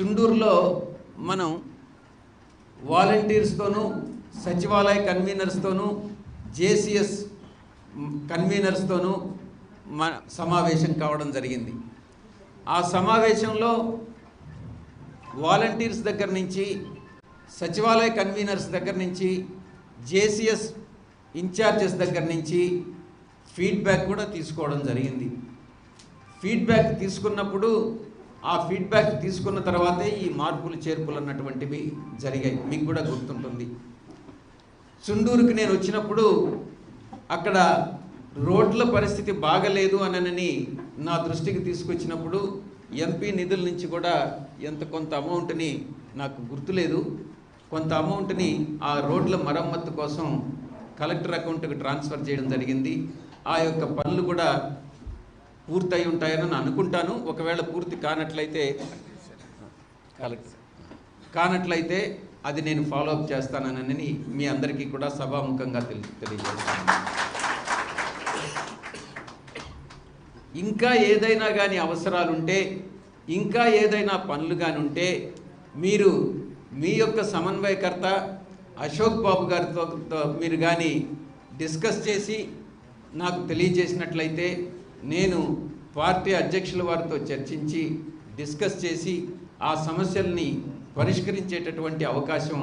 చుండూరులో మనం వాలంటీర్స్తోనూ సచివాలయ కన్వీనర్స్తోనూ జేసిఎస్ కన్వీనర్స్తోనూ మన సమావేశం కావడం జరిగింది. ఆ సమావేశంలో వాలంటీర్స్ దగ్గర నుంచి సచివాలయ కన్వీనర్స్ దగ్గర నుంచి జేసిఎస్ ఇన్ఛార్జెస్ దగ్గర నుంచి ఫీడ్బ్యాక్ కూడా తీసుకోవడం జరిగింది. ఫీడ్బ్యాక్ తీసుకున్నప్పుడు ఆ ఫీడ్బ్యాక్ తీసుకున్న తర్వాతే ఈ మార్పులు చేర్పులు అన్నటువంటివి జరిగాయి. మీకు కూడా గుర్తుంటుంది. చుండూరుకి నేను వచ్చినప్పుడు అక్కడ రోడ్ల పరిస్థితి బాగలేదు అనని నా దృష్టికి తీసుకొచ్చినప్పుడు ఎంపీ నిధుల నుంచి కూడా ఎంత కొంత అమౌంట్ని నాకు గుర్తులేదు. కొంత అమౌంట్ని ఆ రోడ్ల మరమ్మత్తు కోసం కలెక్టర్ అకౌంట్కి ట్రాన్స్ఫర్ చేయడం జరిగింది. ఆ యొక్క పనులు కూడా పూర్తయి ఉంటాయని నేను అనుకుంటాను. ఒకవేళ పూర్తి కానట్లయితే కలెక్టర్ కానట్లయితే అది నేను ఫాలో అప్ చేస్తానని మీ అందరికీ కూడా సభాముఖంగా తెలి తెలియజేస్తాను. ఇంకా ఏదైనా కానీ అవసరాలుంటే ఇంకా ఏదైనా పనులు కానీ ఉంటే మీరు మీ యొక్క సమన్వయకర్త అశోక్ బాబు గారితో మీరు కానీ డిస్కస్ చేసి నాకు తెలియజేసినట్లయితే నేను పార్టీ అధ్యక్షుల వారితో చర్చించి డిస్కస్ చేసి ఆ సమస్యల్ని పరిష్కరించేటటువంటి అవకాశం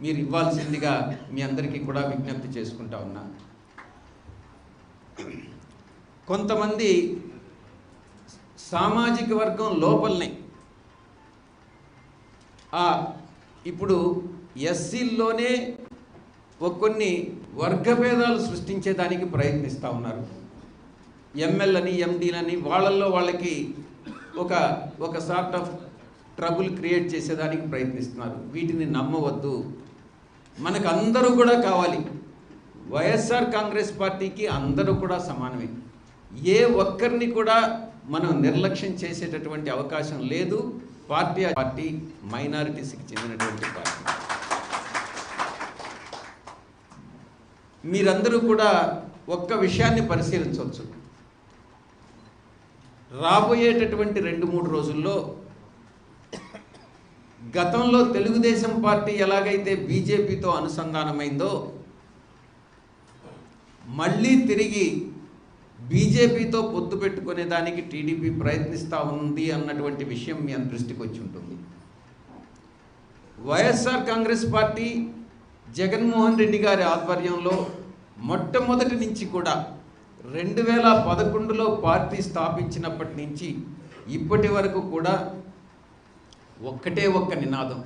మీరు ఇవ్వాల్సిందిగా మీ అందరికీ కూడా విజ్ఞప్తి చేసుకుంటా ఉన్నా. కొంతమంది సామాజిక వర్గం లోపలనే ఆ ఇప్పుడు ఎస్సీల్లోనే ఒక కొన్ని వర్గభేదాలు సృష్టించేదానికి ప్రయత్నిస్తూ ఉన్నారు. ఎంఎల్ని ఎండీలని వాళ్ళల్లో వాళ్ళకి ఒక ఒక సార్ట్ ఆఫ్ ట్రబుల్ క్రియేట్ చేసేదానికి ప్రయత్నిస్తున్నారు. వీటిని నమ్మవద్దు. మనకు అందరూ కూడా కావాలి. వైఎస్ఆర్ కాంగ్రెస్ పార్టీకి అందరూ కూడా సమానమే. ఏ ఒక్కరిని కూడా మనం నిర్లక్ష్యం చేసేటటువంటి అవకాశం లేదు. పార్టీ పార్టీ మైనారిటీస్కి చెందినటువంటి పార్టీ. మీరందరూ కూడా ఒక్క విషయాన్ని పరిశీలించవచ్చు. రాబోయేటటువంటి రెండు మూడు రోజుల్లో గతంలో తెలుగుదేశం పార్టీ ఎలాగైతే బీజేపీతో అనుసంధానమైందో మళ్ళీ తిరిగి బీజేపీతో పొత్తు పెట్టుకునే దానికి టీడీపీ ప్రయత్నిస్తూ ఉంది అన్నటువంటి విషయం మీ అందరి దృష్టికి వచ్చి ఉంటుంది. వైఎస్ఆర్ కాంగ్రెస్ పార్టీ జగన్మోహన్ రెడ్డి గారి ఆధ్వర్యంలో మొట్టమొదటి నుంచి కూడా రెండు వేల పదకొండులో పార్టీ స్థాపించినప్పటి నుంచి ఇప్పటి వరకు కూడా ఒక్కటే ఒక్క నినాదం.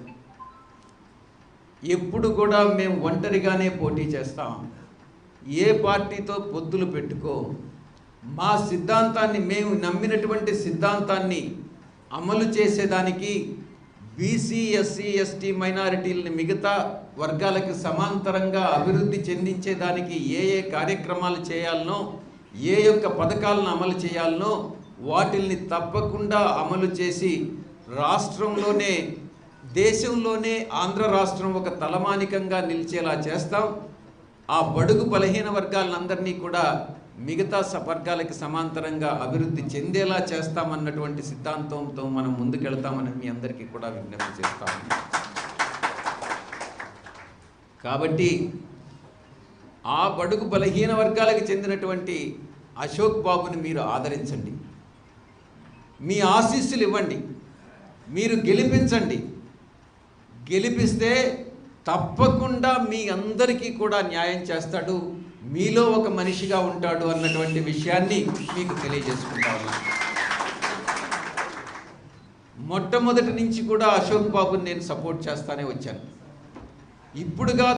ఎప్పుడు కూడా మేము ఒంటరిగానే పోటీ చేస్తాం. ఏ పార్టీతో పొత్తులు పెట్టుకో మా సిద్ధాంతాన్ని మేము నమ్మినటువంటి సిద్ధాంతాన్ని అమలు చేసేదానికి బీసీ ఎస్సీ ఎస్టీ మైనారిటీలని మిగతా వర్గాలకు సమాంతరంగా అభివృద్ధి చెందించేదానికి ఏ ఏ కార్యక్రమాలు చేయాలనో ఏ యొక్క పథకాలను అమలు చేయాలనో వాటిల్ని తప్పకుండా అమలు చేసి రాష్ట్రంలోనే దేశంలోనే ఆంధ్ర రాష్ట్రం ఒక తలమానికంగా నిలిచేలా చేస్తాం. ఆ బడుగు బలహీన వర్గాలందరినీ కూడా మిగతా స వర్గాలకి సమాంతరంగా అభివృద్ధి చెందేలా చేస్తామన్నటువంటి సిద్ధాంతంతో మనం ముందుకెళ్తామని మీ అందరికీ కూడా విజ్ఞప్తి చేస్తాము కాబట్టి ఆ బడుగు బలహీన వర్గాలకు చెందినటువంటి అశోక్ బాబుని మీరు ఆదరించండి. మీ ఆశీస్సులు ఇవ్వండి. మీరు గెలిపించండి. గెలిపిస్తే తప్పకుండా మీ అందరికీ కూడా న్యాయం చేస్తాడు. మీలో ఒక మనిషిగా ఉంటాడు అన్నటువంటి విషయాన్ని మీకు తెలియజేసుకుంటా ఉన్నాను మొట్టమొదటి నుంచి కూడా అశోక్ బాబుని నేను సపోర్ట్ చేస్తానే వచ్చాను. ఇప్పుడుగా